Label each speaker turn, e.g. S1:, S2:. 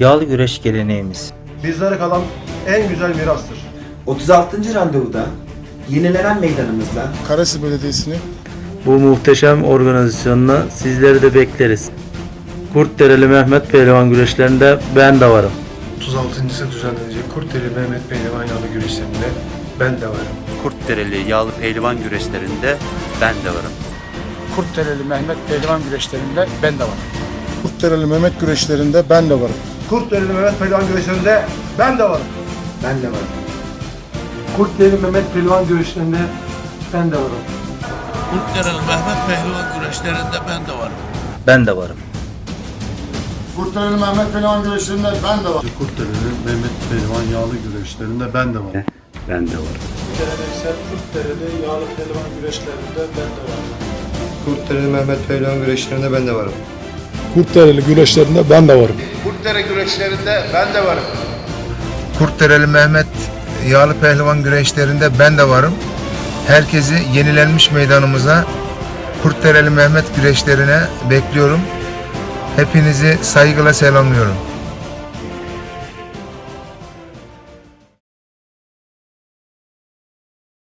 S1: yağlı güreş geleneğimiz.
S2: Bizlere kalan en güzel mirastır.
S3: 36. randevuda yenilenen meydanımızda
S4: Karasi Belediyesi'ni
S5: Bu muhteşem organizasyonuna sizleri de bekleriz. Kurtdereli Mehmet Pehlivan güreşlerinde ben de varım.
S6: 36.sı düzenlenecek Kurtdere Mehmet Pehlivan yağlı güreşlerinde ben de varım.
S7: Kurtdereli yağlı pehlivan güreşlerinde ben de varım.
S8: Kurtdereli Mehmet Pehlivan güreşlerinde ben de varım.
S4: Kurtdereli Mehmet güreşlerinde ben de varım.
S2: Kurtdereli Mehmet Pehlivan güreşlerinde ben de varım.
S3: ben de varım.
S6: Kurtdere Mehmet Pehlivan güreşlerinde ben de varım.
S9: Kurtdereli Mehmet Pehlivan güreşlerinde ben de varım.
S1: Ben de varım.
S4: Kurtdereli Mehmet Pehlivan güreşlerinde ben de varım.
S6: Kurtdere'nin Mehmet Pehlivan yağlı güreşlerinde ben de varım.
S7: Ben de varım.
S2: Kurtdereli Mehmet Pehlivan güreşlerinde ben de varım.
S4: Kurtdereli güreşlerinde ben de varım.
S2: Kurtdere güreşlerinde ben de varım.
S10: Kurtdereli Mehmet Yağlı Pehlivan güreşlerinde ben de varım. Herkesi yenilenmiş meydanımıza Kurtdereli Mehmet güreşlerine bekliyorum. Hepinizi saygıyla selamlıyorum.